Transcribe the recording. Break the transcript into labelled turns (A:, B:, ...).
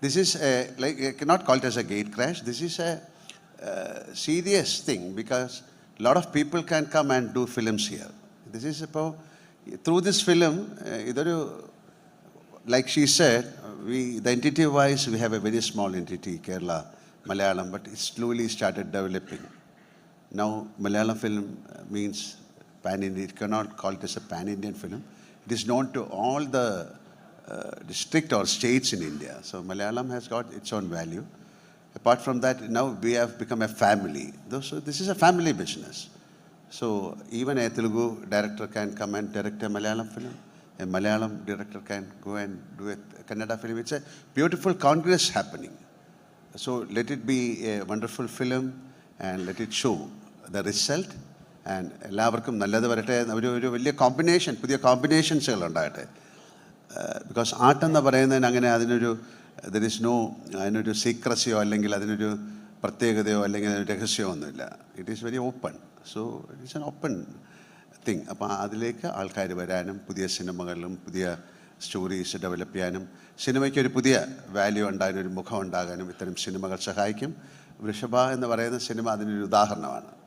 A: This is a, like, I cannot call it as a gate crash. This is a serious thing because a lot of people can come and do films here. This is about, through this film, uh, like she said, we, the entity-wise, we have a very small entity, Kerala, Malayalam, but it slowly started developing. Now, Malayalam film eh, means pan-Indian. You cannot call it as a pan-Indian film. It is known to all the district or states in India. So Malayalam has got its own value. Apart from that, now we have become a family. Though, So this is a family business. So even a Telugu director can come and direct a Malayalam film. A Malayalam director can go and do a Kannada film. It's a beautiful congress happening. So let it be a wonderful film and let it show the result. And എല്ലാവർക്കും നല്ലത് വരട്ടെ ഒരു ഒരു വലിയ combination പുതിയ കോമ്പിനേഷൻസുകൾ ഉണ്ടാകട്ടെ because ആട്ടെന്ന് പറയുന്നതിന് അങ്ങനെ അതിനൊരു ദർ ഇസ് നോ അതിനൊരു സീക്രസിയോ അല്ലെങ്കിൽ അതിനൊരു പ്രത്യേകതയോ അല്ലെങ്കിൽ അതിനൊരു രഹസ്യമോ ഒന്നുമില്ല. It is very open so it is an open thing അപ്പോൾ അതിലേക്ക് ആൾക്കാർ വരാനും പുതിയ സിനിമകളിലും പുതിയ സ്റ്റോറീസ് ഡെവലപ്പ് ചെയ്യാനും സിനിമയ്ക്ക് ഒരു പുതിയ വാല്യൂ ഉണ്ടാകാനും ഒരു മുഖം ഉണ്ടാകാനും ഇത്തരം സിനിമകൾ സഹായിക്കും. വൃഷഭ എന്ന് പറയുന്ന സിനിമ അതിനൊരു ഉദാഹരണമാണ്.